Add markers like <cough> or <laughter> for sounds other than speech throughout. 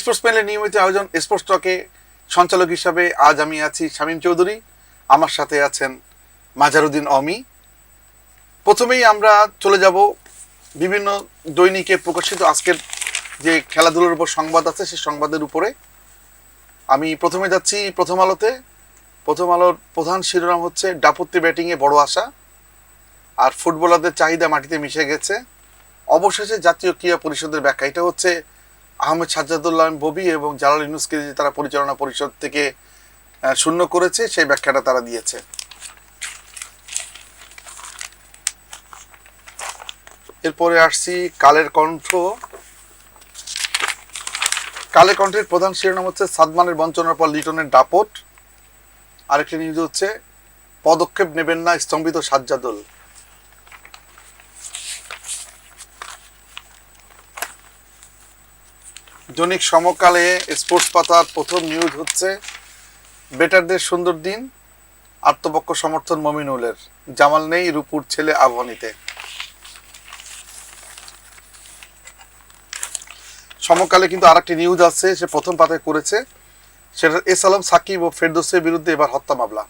Sports প্যানেলের নিয়মিত আয়োজন স্পোর্টস টকে সঞ্চালক হিসাবে আজ আমি আছি শামীম চৌধুরী। আমার সাথে আছেন মাজারুদ্দিন অমি। প্রথমেই আমরা চলে যাব বিভিন্ন দৈনিকে প্রকাশিত আজকের যে খেলাধুলার উপর সংবাদ আছে, সেই সংবাদের উপরে। আমি প্রথমে যাচ্ছি প্রথম আলোতে। প্রথম আলোর প্রধান শিরোনাম হচ্ছে ডাপত্তি ব্যাটিংয়ে বড় আশা। আর ফুটবলারদের চাহিদা মাটিতে মিশে গেছে। অবশেষে জাতীয় ক্রীড়া পরিষদের ব্যাখ্যা। এটা হচ্ছে আহমেদ সাজ্জাদুল্লাহ ববি এবং জালাল ইউনুসকে যে তারা পরিচালনা পরিষদ থেকে শূন্য করেছে, সেই ব্যাখ্যাটা তারা দিয়েছে। এরপরে আসছি কালের কণ্ঠ। কালের কণ্ঠের প্রধান শিরোনাম হচ্ছে সাদমানের বঞ্চনার পর লিটনের দাপট। আরেকটি নিউজ হচ্ছে, পদক্ষেপ নেবেন না স্তম্ভিত সাজ্জাদুল। দৈনিক সমকালে স্পোর্টস পাতার প্রথম নিউজ হচ্ছে বেটারদের সুন্দর দিন আত্মপক্ষ সমর্থন মমিনুলের। জামাল নেই রূপুর ছেলে আবহানিতে। সমকালে কিন্তু আরেকটি নিউজ আছে সে প্রথম পাতায় করেছে। সেটা এস আলম সাকিব ও ফেরদৌসের বিরুদ্ধে এবার হত্যা মামলা।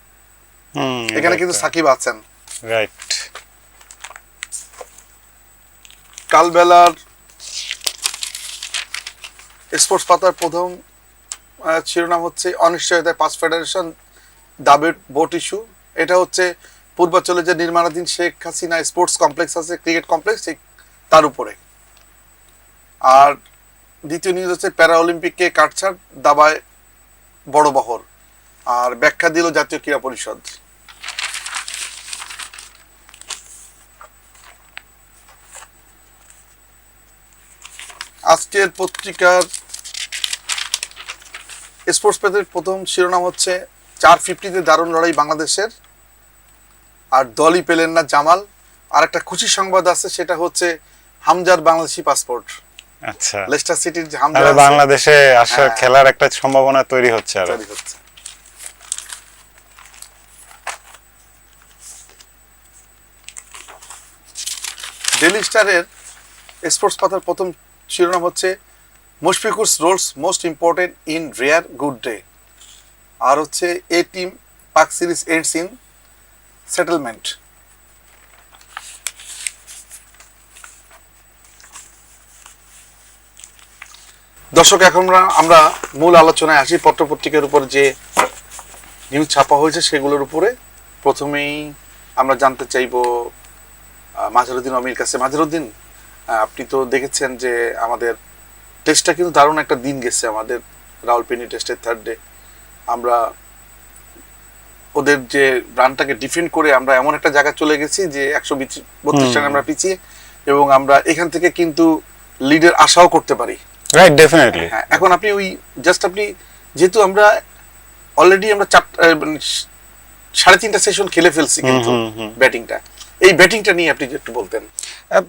এখানে কিন্তু সাকিব আছেন। রাইট কালবেলার স্পোর্টস পাতার প্রথম শিরোনাম হচ্ছে অনিশ্চয়তায় পাঁচ ফেডারেশন দাবির বোট ইস্যু। এটা হচ্ছে পূর্বাঞ্চলে যে নির্মাণাধীন শেখ হাসিনা স্পোর্টস কমপ্লেক্স আছে, ক্রিকেট কমপ্লেক্স তার উপরে। আর দ্বিতীয় নিউজ হচ্ছে প্যারা অলিম্পিককে কাটছাড়, দাবায় বড় বহর। আর ব্যাখ্যা দিল জাতীয় ক্রীড়া পরিষদ। আজকের পত্রিকার স্পোর্টস পেজের প্রথম শিরোনাম হচ্ছে চার ফিফটিতে দারুণ লড়াই বাংলাদেশের। আর দলই পেলেন না জামাল। আর একটা খুশি সংবাদ আছে সেটা হচ্ছে হামজার বাংলাদেশি পাসপোর্ট আচ্ছা। লেস্টার সিটির যে হামজা বাংলাদেশে আসার হ্যাঁ। খেলার একটা সম্ভাবনা তৈরি হচ্ছে আর। তৈরি হচ্ছে। ডেলি স্টারের স্পোর্টস পাতার প্রথম শিরোনাম হচ্ছে Mushfiqur's roles most important in rare good day আর হচ্ছে A team Pak series ends in settlement দর্শক, এখন আমরা- মূল আলোচনায় আসি পত্রপত্রিকার উপর যে নিউজ ছাপা হয়েছে সেগুলোর উপরে। প্রথমেই আমরা জানতে চাইব মাঝারুদ্দিন অমির কাছে। মাঝারুদ্দিন আপনি তো দেখেছেন যে আমাদের টেস্টটা কিন্তু দারুণ একটা দিন গেছে আমাদের রাউলপিনি টেস্টের থার্ড ডে আমরা ওদের যে রানটাকে ডিফেন্ড করে আমরা এমন একটা জায়গায় চলে গেছি যে একশো বত্রিশ রান আমরা পিছিয়ে এবং আমরা এখান থেকে কিন্তু লিডের আশাও করতে পারি। রাইট ডেফিনেটলি হ্যাঁ এখন আপনি ওই জাস্ট আপনি যেহেতু আমরা অলরেডি আমরা চার মানে সাড়ে তিনটা সেশন খেলে ফেলছি কিন্তু। ব্যাটিংটা এই ব্যাটিংটা নিয়ে আপনি একটু বলতেন।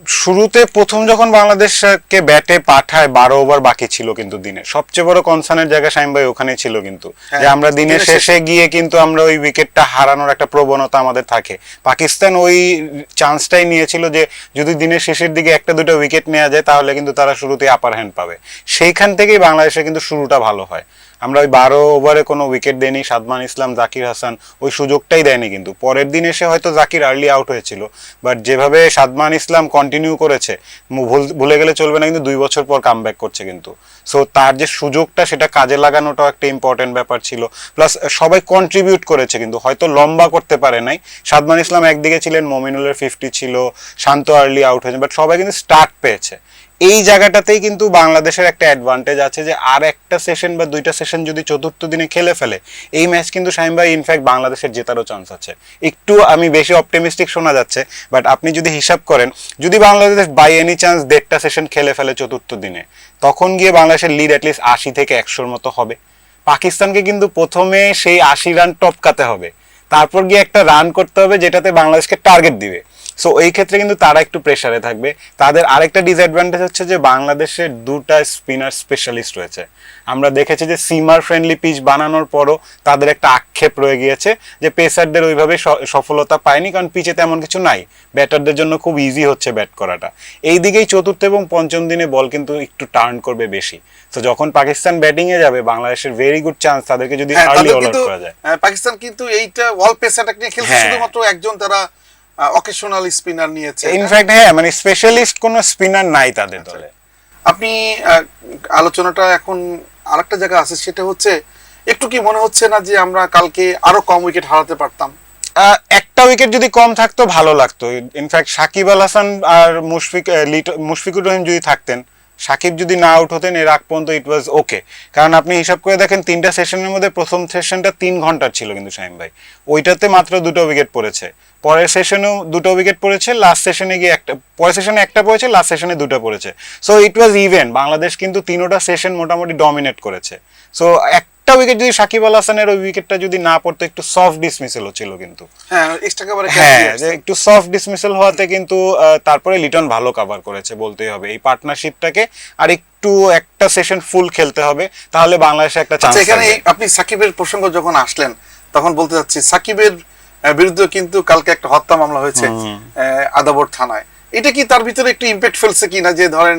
শুরুতে প্রথম যখন বাংলাদেশকে ব্যাটে পাঠায় বারো ওভার বাকি ছিল কিন্তু দিনে। সবচেয়ে বড় কনসার্নের জায়গা শাইম ভাই ওখানে ছিল কিন্তু। হ্যাঁ, যে আমরা দিনের শেষে- শেষে। গিয়ে কিন্তু আমরা ওই উইকেটটা হারানোর একটা প্রবণতা আমাদের থাকে। পাকিস্তান ওই চান্সটাই নিয়েছিল যে যদি দিনের শেষের দিকে একটা দুটো উইকেট নেওয়া যায় তাহলে কিন্তু তারা শুরুতে আপার হ্যান্ড পাবে। সেইখান থেকেই বাংলাদেশে কিন্তু শুরুটা ভালো হয়। আমরা ওই বারো ওভারে কোনো উইকেট দেয়নি, সাদমান ইসলাম, জাকির হাসান, ওই সুযোগটাই দেয়নি কিন্তু। পরের দিন এসে হয়তো জাকির আর্লি আউট হয়েছিল। বাট যেভাবে সাদমান ইসলাম কন্টিনিউ করেছে ভুলে গেলে চলবে না, কিন্তু দুই বছর পর কাম করছে কিন্তু। সো তার যে সুযোগটা, সেটা কাজে লাগানোটাও একটা ইম্পর্টেন্ট ব্যাপার ছিল। প্লাস সবাই কন্ট্রিবিউট করেছে কিন্তু, হয়তো লম্বা করতে পারে নাই। সাদমান ইসলাম একদিকে ছিলেন, মমিনুলের ফিফটি ছিল, শান্ত আর্লি আউট হয়েছে বাট সবাই কিন্তু স্টার্ট পেয়েছে। এই জায়গাটাতেই কিন্তু বাংলাদেশের একটা অ্যাডভান্টেজ আছে যে আর একটা সেশন বা দুইটা সেশন যদি চতুর্থ দিনে খেলে ফেলে, এই ম্যাচ কিন্তু শাহিম ভাই ইনফ্যাক্ট বাংলাদেশের জেতারও চান্স আছে। একটু আমি বেশি অপটিমিস্টিক শোনা যাচ্ছে বাট আপনি যদি হিসাব করেন, যদি বাংলাদেশ বাই এনি চান্স দেড়টা সেশন খেলে ফেলে চতুর্থ দিনে, তখন গিয়ে বাংলাদেশের লিড অ্যাটলিস্ট আশি থেকে একশোর মতো হবে। পাকিস্তানকে কিন্তু প্রথমে সেই আশি রান টপকাতে হবে। তারপর গিয়ে একটা রান করতে হবে যেটাতে বাংলাদেশকে টার্গেট দিবে। সো এই ক্ষেত্রে কিন্তু তারা একটু প্রেসারে থাকবে। তাদের আরেকটা ডিসঅ্যাডভান্টেজ হচ্ছে যে বাংলাদেশের দুটা স্পিনার স্পেশালিস্ট রয়েছে। আমরা দেখেছি যে সিমার ফ্রেন্ডলি পিচ বানানোর পরও তাদের একটা আক্ষেপ রয়ে গিয়েছে যে পেসারদের ওইভাবে সফলতা পায়নি কারণ পিচে তেমন কিছু নাই। ব্যাটারদের জন্য খুব ইজি হচ্ছে ব্যাট করাটা। এই দিকেই চতুর্থ এবং পঞ্চম দিনে বল কিন্তু একটু টার্ন করবে বেশি। তো যখন পাকিস্তান ব্যাটিং এ যাবে বাংলাদেশের ভেরি গুড চান্স তাদেরকে যদি হ্যাঁ আর্লি তাদের অল কিন্তু করা যায়। পাকিস্তান কিন্তু এইটা ওয়াল পেসারটা নিয়ে খেলছে হ্যাঁ। শুধুমাত্র একজন তারা অকেশনাল স্পিনার নিয়েছে ইনফ্যাক্ট হ্যাঁ? মানে স্পেশালিস্ট কোনো স্পিনার নাই তাদের আচ্ছা। দলে। আপনি আলোচনাটা এখন আরেকটা জায়গা আছে সেটা হচ্ছে একটু কি মনে হচ্ছে না যে আমরা কালকে আরও কম উইকেট হারাতে পারতাম? একটা উইকেট যদি কম থাকতো ভালো লাগতো। ইনফ্যাক্ট সাকিব আল হাসান আর মুশফিক মুশফিকুর রহিম যদি থাকতেন সাকিব যদি না আউট হতেন, এর আগ পর্যন্ত ইট ওয়াজ ওকে কারণ আপনি হিসাব করে দেখেন, তিনটা সেশনের মধ্যে প্রথম সেশনটা তিন ঘণ্টার ছিল কিন্তু শাহিম ভাই। ওইটাতে মাত্র দুটো উইকেট পড়েছে। পরের সেশনেও দুটো উইকেট পড়েছে লাস্ট সেশনে গিয়ে একটা, পরের সেশনে একটা পড়েছে লাস্ট সেশনে দুটো পড়েছে। So it was even Bangladesh কিন্তু তিনোটা সেশন মোটামুটি ডমিনেট করেছে। সো একটা উইকেট যদি সাকিব আল হাসানের ওই উইকেটটা যদি না পড়তো একটু সফট ডিসমিসেল ছিল কিন্তু। হ্যাঁ হ্যাঁ যে একটু সফট ডিসমিসাল হওয়াতে কিন্তু তারপরে লিটন ভালো কভার করেছে বলতেই হবে। এই পার্টনারশিপটাকে আর একটু একটা সেশন ফুল খেলতে হবে তাহলে বাংলাদেশে একটা চান্স আচ্ছা এখানে আপনি সাকিবের প্রসঙ্গ যখন আসলেন তখন বলতে চাচ্ছি সাকিবের বিরুদ্ধে কিন্তু কালকে একটা হত্যা মামলা হয়েছে আদাবর থানায়। এটা কি তার ভিতরে একটু ইম্প্যাক্ট ফেলছে কিনা যে ধরেন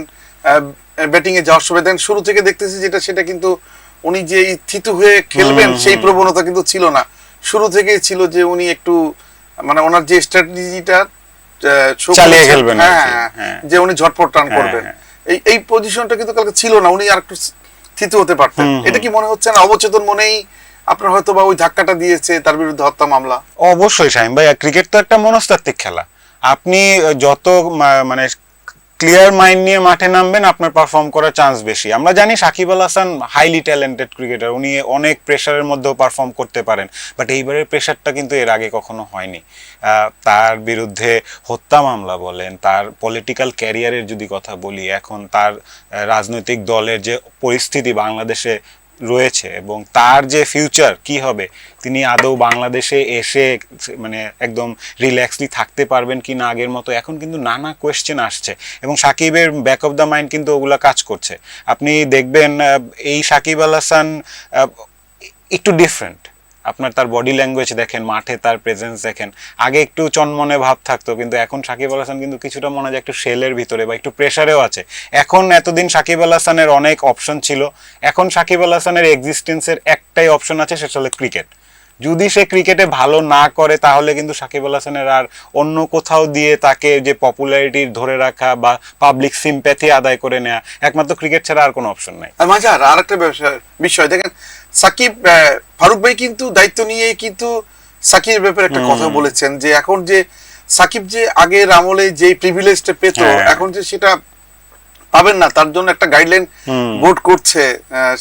ব্যাটিং এ যাওয়ার সময় দেখেন শুরু থেকে দেখতেছি যেটা সেটা কিন্তু উনি যে থিতু হয়ে খেলবেন সেই প্রবণতা কিন্তু ছিল না। শুরু থেকেই ছিল যে উনি একটু মানে ওনার যে স্ট্র্যাটেজিটা চালিয়ে খেলবেন কি, হ্যাঁ। যে উনি ঝটপট রান হ্যাঁ, করবেন। হ্যাঁ। এই এই পজিশনটা কিন্তু কালকে ছিল না উনি আর একটু থিতু হতে পারতেন। এটা কি মনে হচ্ছে না? অবচেতন মনেই আপনার হয়তো বা ওই ধাক্কাটা দিয়েছে তার বিরুদ্ধে হত্যা মামলা? অবশ্যই শাহিম ভাই ক্রিকেট তো একটা মনস্তাত্ত্বিক খেলা। আপনি যত মানে ক্লিয়ার মাইন্ড নিয়ে মাঠে নামবেন, আপনার পারফর্ম করার চান্স বেশি। আমরা জানি Shakib Al Hasan highly talented cricketer উনি অনেক প্রেশারের মধ্যেও পারফর্ম করতে পারেন। বাট এইবারের প্রেশারটা কিন্তু এর আগে কখনো হয়নি। তার বিরুদ্ধে হত্যা মামলা বলেন, তার পলিটিক্যাল ক্যারিয়ারের যদি কথা বলি, এখন তার রাজনৈতিক দলের যে পরিস্থিতি বাংলাদেশে রয়েছে এবং তার যে ফিউচার কি হবে, তিনি আদৌ বাংলাদেশে এসে মানে একদম রিল্যাক্সলি থাকতে পারবেন কি না আগের মতো, এখন কিন্তু নানা কোয়েশ্চেন আসছে এবং সাকিবের ব্যাক অফ দ্য মাইন্ড কিন্তু ওগুলা কাজ করছে। আপনি দেখবেন এই সাকিব আল হাসান একটু ডিফারেন্ট আপনার তার বডি ল্যাঙ্গুয়েজ দেখেন, মাঠে তার প্রেজেন্স দেখেন। আগে একটু চনমনে ভাব থাকতো, কিন্তু এখন সাকিব আল হাসান কিন্তু কিছুটা মনে হয় একটু সেলের ভিতরে বা একটু প্রেশারেও আছে। এখন এতদিন সাকিব আল হাসানের অনেক অপশন ছিল। এখন সাকিব আল হাসানের এক্সিস্টেন্সের একটাই অপশন আছে, সেটা হলো ক্রিকেট যদি সে ক্রিকেটে ভালো না করে তাহলে কিন্তু সাকিব আল হাসানের আর অন্য কোথাও দিয়ে তাকে যে পপুলারিটি ধরে রাখা বা পাবলিক সিম্প্যাথি আদায় করে নেওয়া একমাত্র ক্রিকেট ছাড়া আর কোনো অপশন নাই আর মাঝার আর একটা বিষয়- দেখেন সাকিব ফারুক ভাই কিন্তু দায়িত্ব নিয়ে কিন্তু সাকিবের ব্যাপারে একটা কথা বলেছেন যে এখন যে সাকিব যে আগের আমলে যে প্রিভিলেজটা পেত হ্যাঁ। এখন যে সেটা পাবেন না তার জন্য একটা গাইডলাইন ভোট বোর্ড করছে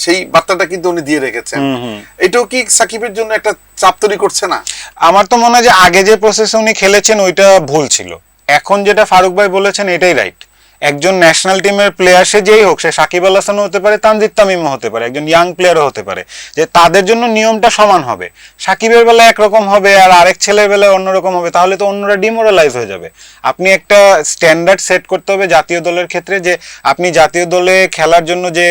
সেই বার্তাটা কিন্তু উনি দিয়ে রেখেছেন। এটাও কি সাকিবের জন্য একটা চাপ তৈরি করছে না? আমার তো মনে হয় যে আগে যে প্রসেসে উনি খেলেছেন ওইটা ভুল ছিল। এখন যেটা ফারুক ভাই বলেছেন এটাই রাইট একজন ন্যাশনাল টিমের প্লেয়ার সে যেই হোক, সে সাকিব আল হাসানও হতে পারে, তানজিদ তামিমও হতে পারে, একজন ইয়াং প্লেয়ারও হতে পারে, যে তাদের জন্য নিয়মটা সমান হবে। সাকিবের বেলায় একরকম হবে আর আরেক ছেলের বেলায় অন্যরকম হবে, তাহলে তো অন্যরা ডিমোরালাইজ হয়ে যাবে। আপনি একটা স্ট্যান্ডার্ড সেট করতে হবে জাতীয় দলের ক্ষেত্রে যে আপনি জাতীয় দলে খেলার জন্য যে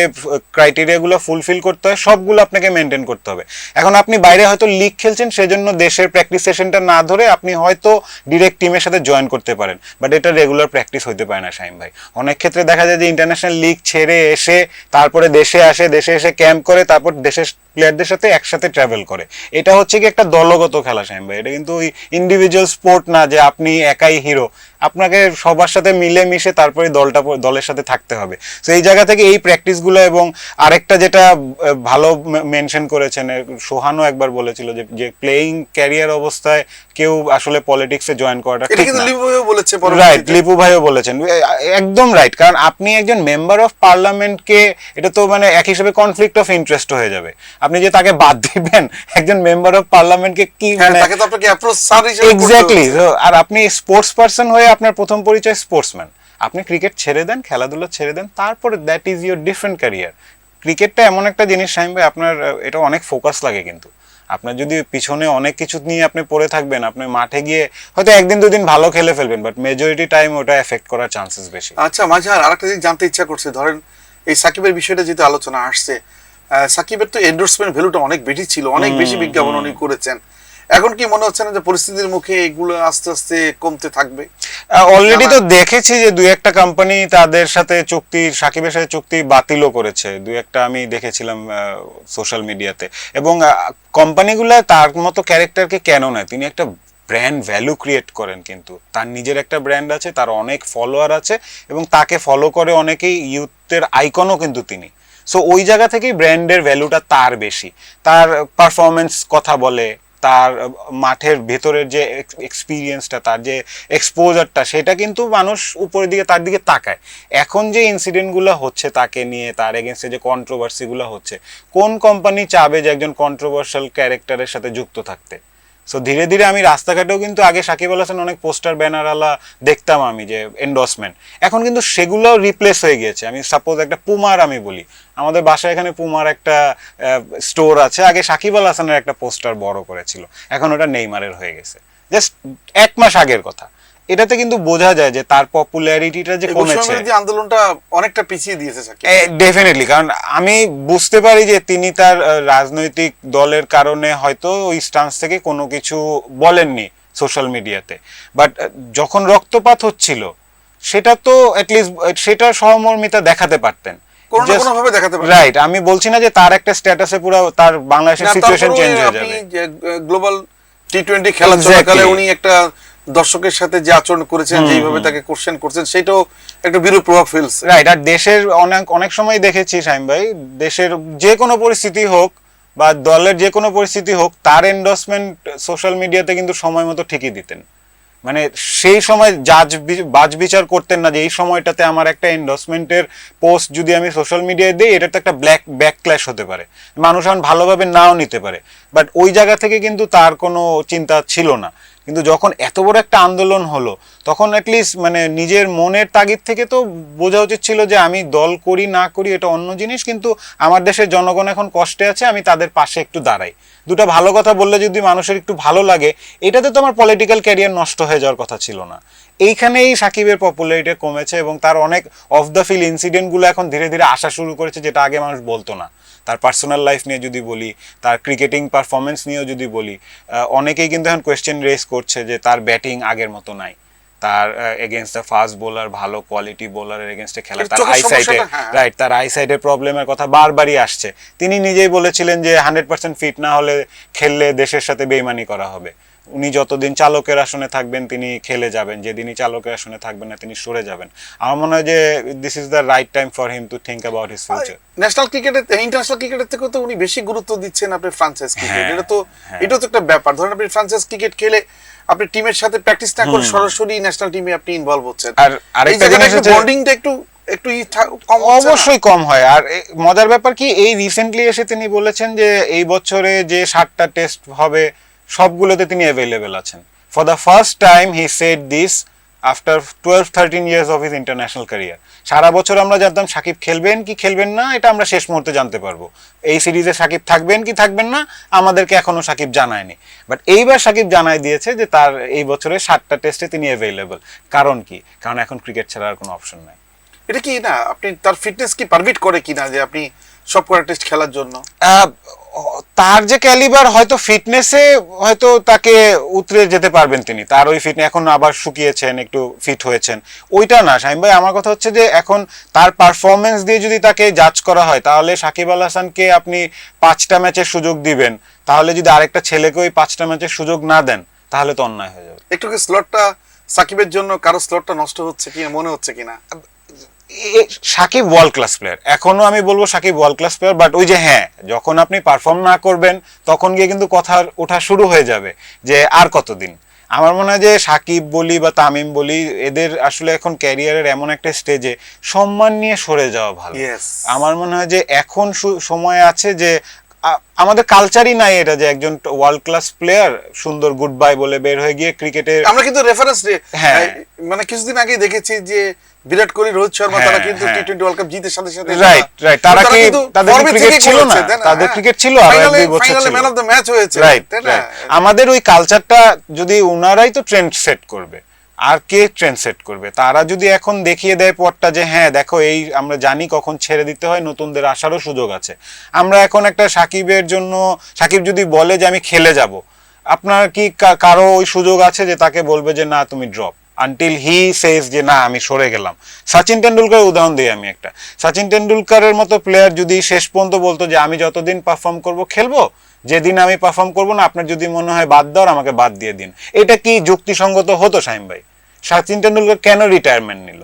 ক্রাইটেরিয়াগুলো ফুলফিল করতে হয়, সবগুলো আপনাকে মেনটেন করতে হবে। এখন আপনি বাইরে হয়তো লিগ খেলছেন, সেজন্য দেশের প্র্যাকটিস সেশনটা না ধরে আপনি হয়তো ডিরেক্ট টিমের সাথে জয়েন করতে পারেন বাট এটা রেগুলার প্র্যাকটিস হইতে পারে না, শাহিম ভাই। অনেক ক্ষেত্রে দেখা যায় যে ইন্টারন্যাশনাল লিগ ছেড়ে এসে তারপরে দেশে আসে, দেশে এসে ক্যাম্প করে, তারপর দেশের প্লেয়ারদের সাথে একসাথে ট্রাভেল করে। এটা হচ্ছে কি একটা দলগত খেলা সাহেব এটা কিন্তু ইন্ডিভিজুয়াল স্পোর্ট না যে আপনি একাই হিরো আপনাকে সবার সাথে মিলে মিশে তারপরে দলটা দলের সাথে থাকতে হবে। তো এই জায়গা থেকে এই প্র্যাকটিসগুলো এবং আরেকটা যেটা ভালো মেনশন করেছেন সোহানও একবার বলেছিল যে যে প্লেয়িং ক্যারিয়ার অবস্থায় কেউ আসলে পলিটিক্সে জয়েন করাটা ঠিক না। বলেছে রাইট লিপু ভাইও বলেছেন। একদম রাইট কারণ আপনি একজন মেম্বার অফ পার্লামেন্টকে এটা তো মানে এক হিসেবে কনফ্লিক্ট অফ ইন্টারেস্ট হয়ে যাবে। আপনি যে তাকে বাদ দিবেন একজন মেম্বার অফ পার্লামেন্টকে কি হ্যাঁ মানে তাকে তো আপনাকে অ্যাপ্রোচ স্যার এক্স্যাক্টলি আর আপনি স্পোর্টস পারসন হয়ে আপনার প্রথম পরিচয় স্পোর্টসম্যান আপনি ক্রিকেট ছেড়ে দেন খেলাধুলা ছেড়ে দেন তারপরে that is your different career ক্রিকেটটা এমন একটা জিনিস সাইম ভাই আপনার এটা অনেক ফোকাস লাগে কিন্তু। আপনার যদি পিছনে অনেক কিছু নিয়ে আপনি পড়ে থাকবেন আপনি মাঠে গিয়ে হয়তো একদিন দুদিন ভালো খেলে ফেলবেন বাট মেজরিটি টাইম ওটা এফেক্ট করার চান্সেস বেশি। আচ্ছা মাঝে আর আরেকটা জিনিস জানতে ইচ্ছা করছে। ধরেন এই সাকিবের বিষয়টা যেহেতু আলোচনা আসছে সাকিবের তো এন্ডোর্সমেন্ট ভ্যালুটা অনেক বেশি ছিল অনেক বেশি বিজ্ঞাপন উনি করেছেন। এখন কি মনে হচ্ছে না যে পরিস্থিতির মুখে এগুলো আস্তে আস্তে কমতে থাকবে? অলরেডি তো দেখেছি যে দুই একটা কোম্পানি তাদের সাথে চুক্তি সাকিবের সাথে চুক্তি বাতিলও করেছে। দুই একটা আমি দেখেছিলাম সোশ্যাল মিডিয়াতে এবং কোম্পানিগুলো তার মতো ক্যারেক্টারকে কেন নয়? তিনি একটা ব্র্যান্ড ভ্যালু ক্রিয়েট করেন কিন্তু। তার নিজের একটা ব্র্যান্ড আছে তার অনেক ফলোয়ার আছে এবং তাকে ফলো করে অনেকেই ইউথের আইকনও কিন্তু তিনি। সো ওই জায়গা থেকেই ব্র্যান্ডের ভ্যালুটা তার বেশি। তার পারফরমেন্স কথা বলে তার মাঠের ভেতরের যে এক্সপিরিয়েন্সটা তার যে এক্সপোজারটা সেটা কিন্তু মানুষ উপরের দিকে, তার দিকে তাকায়। এখন যে ইনসিডেন্টগুলো হচ্ছে তাকে নিয়ে, তার এগেনস্টে যে কন্ট্রোভার্সিগুলো হচ্ছে, কোন কোম্পানি চাবে যে একজন কন্ট্রোভার্সিয়াল ক্যারেক্টারের সাথে যুক্ত থাকতে? সো ধীরে ধীরে আমি রাস্তাঘাটেও কিন্তু আগে সাকিব আল হাসান অনেক পোস্টার ব্যানারওয়ালা দেখতাম আমি যে এন্ডোসমেন্ট এখন কিন্তু সেগুলোও রিপ্লেস হয়ে গিয়েছে। আমি সাপোজ একটা পুমার আমি বলি। আমাদের বাসায় এখানে পুমার একটা স্টোর আছে। আগে সাকিব আল হাসানের একটা পোস্টার বড় করেছিল। এখন ওটা নেইমারের হয়ে গেছে। জাস্ট এক মাস আগের কথা। এটাতে কিন্তু বোঝা যায় যে তার পপুলারিটিটা যে কমেছে। যে আন্দোলনটা অনেকটা পিছিয়ে দিয়েছে ডেফিনেটলি কারণ আমি বুঝতে পারি যে তিনি তার রাজনৈতিক দলের কারণে হয়তো ওই স্টান্স থেকে কোনো কিছু বলেননি সোশ্যাল মিডিয়াতে বাট যখন রক্তপাত হচ্ছিল সেটা তো অ্যাটলিস্ট সেটা সহমর্মিতা দেখাতে পারতেন। রাইট আমি বলছি না যে তার একটা স্ট্যাটাসে পুরো তার বাংলাদেশের সিচুয়েশন চেঞ্জ হয়ে যাবে। গ্লোবাল টি টোয়েন্টি খেলা চলাকালে উনি একটা দর্শকের সাথে যে আচরণ করেছেন যেভাবে তাকে কোশ্চেন করছেন সেটাও একটা বিরূপ প্রভাব ফেলছে। রাইট আর দেশের অনেক অনেক সময় দেখেছি শাইম ভাই দেশের যে কোনো পরিস্থিতি হোক বা দলের যে কোনো পরিস্থিতি হোক তার এন্ডোর্সমেন্ট সোশ্যাল মিডিয়াতে কিন্তু সময় মতো ঠিকই দিতেন। মানে সেই সময় জাজ বাজ বিচার করতেন না যে এই সময়টাতে আমার একটা এন্ডোর্সমেন্টের পোস্ট যদি আমি সোশ্যাল মিডিয়ায় দিই এটা তো একটা ব্ল্যাক ব্যাকক্ল্যাশ হতে পারে। মানুষ এখন ভালোভাবে নাও নিতে পারে। বাট ওই জায়গা থেকে কিন্তু তার কোনো চিন্তা ছিল না। কিন্তু যখন এত বড় একটা আন্দোলন হলো, তখন অ্যাটলিস্ট মানে নিজের মনের তাগিদ থেকে তো বোঝা উচিত ছিল যে আমি দল করি, না করি, এটা অন্য জিনিস। কিন্তু আমার দেশের জনগণ এখন কষ্টে আছে, আমি তাদের পাশে একটু দাঁড়াই। দুটো ভালো কথা বললে যদি মানুষের একটু ভালো লাগে, এটাতে তো আমার পলিটিক্যাল ক্যারিয়ার নষ্ট হয়ে যাওয়ার কথা ছিল না। এইখানেই সাকিবের পপুলারিটি কমেছে এবং তার অনেক অফ দ্য ফিল ইনসিডেন্টগুলো এখন ধীরে ধীরে আসা শুরু করেছে, যেটা আগে মানুষ বলতো না। তার পার্সোনাল লাইফ নিয়ে যদি বলি তার ক্রিকেটিং পারফরমেন্স নিয়েও যদি বলি অনেকেই কিন্তু এখন কোয়েশ্চেন রেস করছে যে তার ব্যাটিং আগের মতো নাই। তার এগেনস্ট দ্য ফাস্ট বোলার ভালো কোয়ালিটি বোলারের এগেনস্টে খেলা তার আই সাইডে। রাইট তার আই সাইডের প্রবলেমের কথা বারবারই আসছে। তিনি নিজেই বলেছিলেন যে হান্ড্রেড পার্সেন্ট ফিট না হলে খেললে দেশের সাথে বেইমানি করা হবে। উনি যতদিন চালকের আসনে থাকবেন তিনি খেলে যাবেন। যেদিনই চালকের আসনে থাকবেন না তিনি সরে যাবেন। আমার মনে হয় যে this is the right time for him to think about his future national ক্রিকেটের ইন্টারন্যাশনাল ক্রিকেটের থেকে তো উনি বেশি গুরুত্ব দিচ্ছেন আপনি ফ্রান্সাইজ ক্রিকেট হ্যাঁ, এটা তো এটা তো একটা ব্যাপার। ধরেন আপনি ফ্রান্সাইজ ক্রিকেট খেলে আপনি টিমের সাথে প্র্যাকটিস না করে সরাসরি ন্যাশনাল টিমে আপনি ইনভলভ হচ্ছেন। আর আরেকটা জিনিস হচ্ছে বন্ডিংটা একটু একটু কম অবশ্যই কম হয়। আর মজার ব্যাপার কি এই রিসেন্টলি এসে তিনি বলেছেন যে এই বছরে যে ষাটটা টেস্ট হবে সবগুলোতে তিনি অ্যাভেলেবেল আছেন। For the first time he said this after twelve thirteen years of his international career সারা বছর আমরা জানতাম সাকিব খেলবেন কি খেলবেন না এটা আমরা শেষ মুহূর্তে জানতে পারব। এই সিরিজে সাকিব থাকবেন কি থাকবেন না আমাদেরকে এখনও সাকিব জানায়নি। বাট এইবার সাকিব জানাই দিয়েছে যে তার এই বছরে সাতটা টেস্টে তিনি অ্যাভেলেবল কারণ কি? কারণ এখন ক্রিকেট ছাড়া আর কোনো অপশন নাই। এটা কি না আপনি তার ফিটনেস কি পারমিট করে কি না যে আপনি সব কটা টেস্ট খেলার জন্য? তার যে ক্যালিবার হয়তো ফিটনেসে হয়তো তাকে উতরে যেতে পারবেন তিনি। তার ওই ফিটনেস এখন আবার শুকিয়েছেন, একটু ফিট হয়েছেন। ওইটা না শাহিম ভাই, আমার কথা হচ্ছে যে এখন তার পারফরমেন্স দিয়ে যদি তাকে জাজ করা হয়, তাহলে সাকিব আল হাসানকে আপনি পাঁচটা ম্যাচের সুযোগ দিবেন। তাহলে যদি আরেকটা ছেলেকে ওই পাঁচটা ম্যাচের সুযোগ না দেন, তাহলে তো অন্যায় হয়ে যাবে। একটু কি স্লটটা সাকিবের জন্য, কারও স্লটটা নষ্ট হচ্ছে কি মনে হচ্ছে কিনা? সাকিব ওয়ার্ল্ড ক্লাস প্লেয়ার এখনও আমি বলব Shakib world class player but ওই যে হ্যাঁ যখন আপনি পারফর্ম না করবেন তখন গিয়ে কিন্তু কথা ওঠা শুরু হয়ে যাবে যে আর কতদিন। আমার মনে হয় যে সাকিব বলি বা তামিম বলি এদের আসলে এখন ক্যারিয়ারের এমন একটা স্টেজে সম্মান নিয়ে সরে যাওয়া ভালো। আমার মনে হয় যে এখন সময় আছে যে আমাদের কালচারই নাই এটা যে একজন ওয়ার্ল্ড ক্লাস প্লেয়ার সুন্দর গুড বাই বলে বের হয়ে গিয়ে ক্রিকেটে আমরা কিন্তু রেফারেন্স হ্যাঁ। মানে কিছুদিন আগে দেখেছি যে বিরাট কোহলি রোহিত শর্মা হ্যাঁ, তারা কিন্তু হ্যাঁ। টি টোয়েন্টি ওয়ার্ল্ড কাপ জিতের সাথে সাথে রাইট রাইট তারা কি তাদের ক্রিকেট ছিল না তাদের হ্যাঁ। ক্রিকেট ছিল আর দুই বছর ছিল man of the match হয়েছে রাইট তাই না? আমাদের ওই কালচারটা যদি উনারাই তো ট্রেন্ড সেট করবে আর কে ট্রেন্ড সেট করবে? তারা যদি এখন দেখিয়ে দেয় পথটা যে হ্যাঁ দেখো এই আমরা জানি কখন ছেড়ে দিতে হয়, নতুনদের আসারও সুযোগ আছে। আমরা এখন একটা সাকিবের জন্য, সাকিব যদি বলে যে, আমি খেলে যাব আপনার কি কারও ওই সুযোগ আছে যে, তাকে বলবে যে, না, তুমি ড্রপ আনটিল হি সেজ যে, না, আমি সরে গেলাম সচিন টেন্ডুলকার উদাহরণ দিই আমি একটা। সচিন টেন্ডুলকারের মতো প্লেয়ার যদি শেষ পর্যন্ত বলতো যে, আমি যতদিন পারফর্ম করব, খেলব যেদিন আমি পারফর্ম করব না, আপনার যদি মনে হয় বাদ দাও আমাকে বাদ দিয়ে দিন। এটা কি যুক্তিসঙ্গত হতো, শাহিম ভাই? সচিন টেন্ডুলকার কেন রিটায়ারমেন্ট নিল?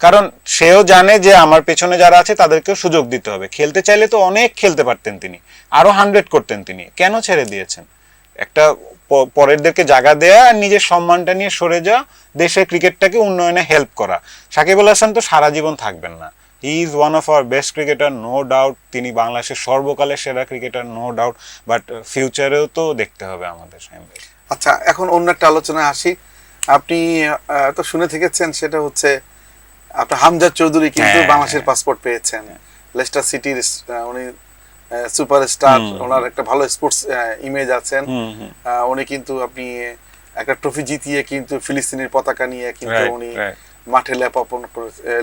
কারণ সেও জানে যে আমার পেছনে যারা আছে, তাদেরকেও সুযোগ দিতে হবে। খেলতে চাইলে তো অনেক খেলতে পারতেন তিনি। আরও হান্ড্রেড করতেন তিনি। কেন ছেড়ে দিয়েছেন? একটা পরেরদেরকে জায়গা দেয়া আর নিজের সম্মানটা নিয়ে সরে যাওয়া, দেশের ক্রিকেটটাকে উন্নয়নে হেল্প করা। সাকিব আল হাসান তো সারা জীবন থাকবেন না। He is one of our best cricketer no doubt তিনি বাংলাদেশের সর্বকালের সেরা ক্রিকেটার নো ডাউট বাট ফিউচারেও তো দেখতে হবে আমাদের আচ্ছা এখন অন্য একটা আলোচনায় আসি। আপনি তো শুনে থেকেছেন সেটা হচ্ছে আপনার হামজা চৌধুরী কিন্তু হ্যাঁ, বাংলাদেশের হ্যাঁ। পাসপোর্ট পেয়েছেন। লেস্টার সিটির উনি সুপারস্টার হুম। ওনার একটা ভালো স্পোর্টস ইমেজ আছেন। উনি কিন্তু আপনি একটা ট্রফি জিতিয়ে কিন্তু ফিলিস্তিনের পতাকা নিয়ে কিন্তু উনি. মাঠে লেপাপন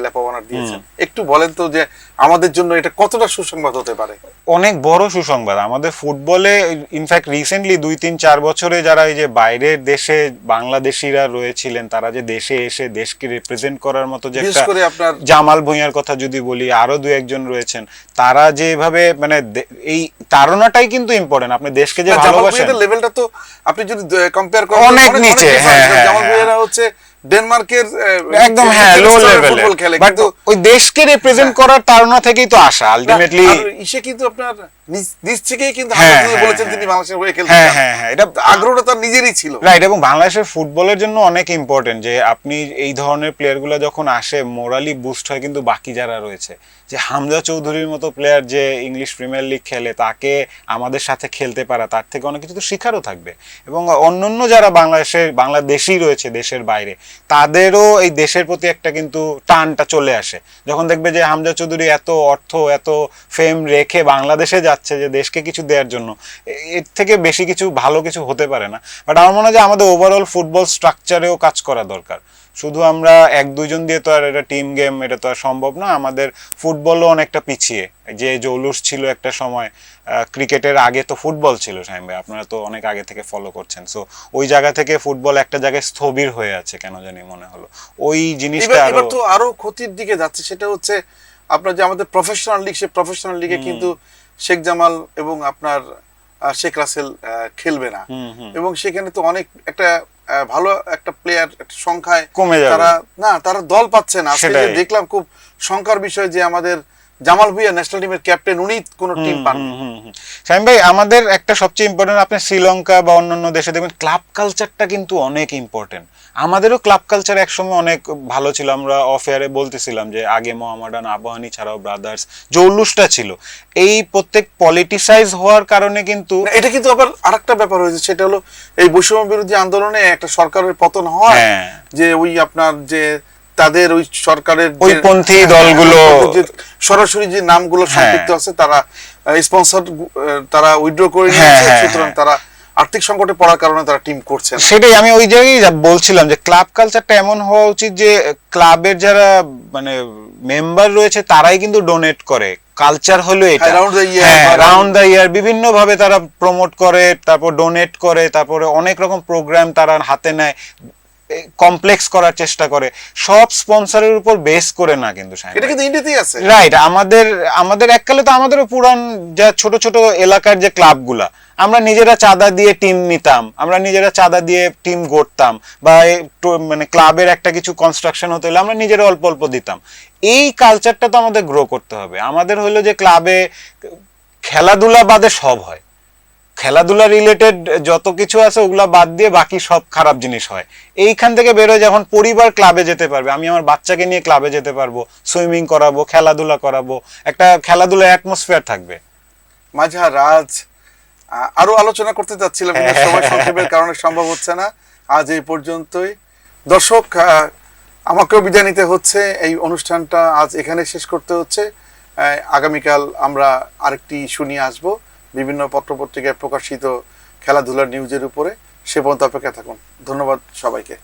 লেপাপনার দিয়েছেন। একটু বলেন তো যে আমাদের জন্য এটা কতটা সুসংবাদ হতে পারে? অনেক বড় সুসংবাদ। আমাদের ফুটবলে ইনফ্যাক্ট রিসেন্টলি দুই তিন চার বছরে যারা এই যে বাইরের দেশে বাংলাদেশিরা রয়েছিলেন তারা যে দেশে এসে দেশকে রিপ্রেজেন্ট করার মতো যে একটা আপনার জামাল ভুঁইয়ার কথা যদি বলি আরও দু একজন রয়েছেন তারা যেভাবে মানে এই তাড়নাটাই কিন্তু ইম্পর্টেন্ট আপনি দেশকে যে ভালোবাসেন। লেভেলটা তো আপনি যদি কম্পেয়ার করেন অনেক নিচে, হ্যাঁ, হ্যাঁ, জামাল হ্যাঁ। ভুঁইয়ারা হচ্ছে ডেনমার্কের একদম হ্যাঁ লো লেভেলে খেলে কিন্তু ওই দেশকে রিপ্রেজেন্ট করার তাড়না থেকেই তো আসা আলটিমেটলি কিন্তু আপনার নিজ- থেকেই কিন্তু হ্যাঁ, হ্যাঁ, বলেছেন হ্যাঁ। তিনি বাংলাদেশের হয়ে খেলতে হ্যাঁ হ্যাঁ হ্যাঁ এটা আগ্রহটা তার নিজেরই ছিল। রাইট এবং বাংলাদেশের ফুটবলের জন্য অনেক ইম্পর্টেন্ট যে আপনি এই ধরনের প্লেয়ারগুলো যখন আসে মোরালি বুস্ট হয় কিন্তু বাকি যারা রয়েছে। যে হামজা চৌধুরীর মতো প্লেয়ার যে ইংলিশ প্রিমিয়ার লিগ খেলে তাকে আমাদের সাথে খেলতে পারা তার থেকে অনেক কিছু তো শিখারও থাকবে। এবং অন্যান্য যারা বাংলাদেশের বাংলাদেশি রয়েছে দেশের বাইরে তাদেরও এই দেশের প্রতি একটা কিন্তু টানটা চলে আসে। যখন দেখবে যে হামজা চৌধুরী এত অর্থ, এত ফেম রেখে বাংলাদেশে যাচ্ছে যে দেশকে কিছু দেওয়ার জন্য এর থেকে বেশি কিছু ভালো কিছু হতে পারে না। বাট আমার মনে হয় যে আমাদের ওভারঅল ফুটবল স্ট্রাকচারেও কাজ করা দরকার। শুধু আমরা এক দুইজন দিয়ে তো আর এটা টিম গেম এটা তো আর সম্ভব না। আমাদের ফুটবলও অনেকটা পিছিয়ে। যে জৌলুস ছিল একটা সময় ক্রিকেটের আগে তো ফুটবল ছিল সাইম ভাই। আপনারা তো অনেক আগে থেকে ফলো করছেন। সো ওই জায়গা থেকে ফুটবল একটা জায়গায় স্থবির হয়ে আছে কেন জানি মনে হলো। ওই জিনিসটা আরও তো আরও ক্ষতির দিকে যাচ্ছে। সেটা হচ্ছে আপনার যে আমাদের প্রফেশনাল লিগ সে প্রফেশনাল লিগে কিন্তু শেখ জামাল এবং আপনার শেখ রাসেল আহ, খেলবে না। এবং সেখানে তো অনেক একটা ভালো একটা প্লেয়ার একটা সংখ্যায় কমে যাবে। তারা না তারা দল পাচ্ছে না আসলে দেখলাম খুব সংখ্যার বিষয় যে আমাদের জামাল ভুইয়া ন্যাশনাল টিমের ক্যাপ্টেন উনি কোনো টিম পান হুম, হুম, হুম। শামীম ভাই আমাদের একটা সবচেয়ে ইম্পর্টেন্ট আপনি শ্রীলঙ্কা বা অন্যান্য দেশে দেখবেন ক্লাব কালচারটা কিন্তু অনেক ইম্পর্টেন্ট আমাদেরও ক্লাব কালচার একসময় অনেক ভালো ছিল আমরা অফ এয়ারে বলতেছিলাম যে আগে মোহামেডান আবাহানি ছাড়াও ব্রাদার্স জৌলুসটা ছিল এই প্রত্যেক পলিটিসাইজ হওয়ার কারণে কিন্তু এটা কিন্তু আবার আরেকটা ব্যাপার হয়েছে সেটা হলো এই বৈষম্য বিরোধী আন্দোলনে একটা সরকারের পতন হয় হ্যাঁ। যে ওই আপনার যে তাদের ওই সরকারের ওই পন্থী হ্যাঁ, দলগুলো- হ্যাঁ, সরাসরি যে নামগুলো হ্যাঁ। সম্পৃক্ত আছে তারা স্পন্সর তারা উইথড্র করে হ্যাঁ, নিয়েছে সুতরাং। তারা আর্থিক সংকটে পড়ার কারণে তারা টিম করছে সেটাই আমি ওই জায়গায় বলছিলাম যে ক্লাব কালচারটা এমন হওয়া উচিত যে ক্লাবের যারা মানে মেম্বার রয়েছে তারাই কিন্তু ডোনেট করে কালচার হলো এটা রাউন্ড দ্য ইয়ার বিভিন্ন ভাবে তারা প্রমোট করে তারপর ডোনেট করে তারপরে অনেক রকম প্রোগ্রাম তারা হাতে নেয় কমপ্লেক্স করার চেষ্টা করে। সব স্পন্সরের উপর বেস করে না কিন্তু এটা কিন্তু ইন্ডিয়াতেই আছে। রাইট আমাদের আমাদের এককালে তো আমাদেরও পুরান যা ছোট ছোট এলাকার যে ক্লাবগুলা আমরা নিজেরা চাঁদা দিয়ে টিম নিতাম আমরা নিজেরা চাঁদা দিয়ে টিম গড়তাম বা মানে ক্লাবের একটা কিছু কনস্ট্রাকশন হতে হলে আমরা নিজেরা অল্প অল্প দিতাম। এই কালচারটা তো আমাদের গ্রো করতে হবে। আমাদের হলো যে ক্লাবে খেলাধুলা বাদে সব হয়। খেলাধুলা রিলেটেড যত কিছু আছে ওগুলা বাদ দিয়ে বাকি সব খারাপ জিনিস হয়। এইখান থেকে বেরোয় যখন পরিবার ক্লাবে যেতে পারবে আমি আমার বাচ্চাকে নিয়ে ক্লাবে যেতে পারব সুইমিং করাবো খেলাধুলা করাবো একটা খেলাধুলা অ্যাটমসফিয়ার থাকবে। মাঝা রাজ আরও আলোচনা করতে চাচ্ছিলাম <laughs> সময় সংক্ষেপের কারণে সম্ভব হচ্ছে না। আজ এই পর্যন্তই। দর্শক আমাকেও বিদায় নিতে হচ্ছে। এই অনুষ্ঠানটা আজ এখানে শেষ করতে হচ্ছে। আগামীকাল আমরা আরেকটি শুনিয়ে আসব। বিভিন্ন পত্রপত্রিকায় প্রকাশিত খেলাধুলার নিউজের উপরে সে পর্যন্ত অপেক্ষা থাকুন। ধন্যবাদ সবাইকে।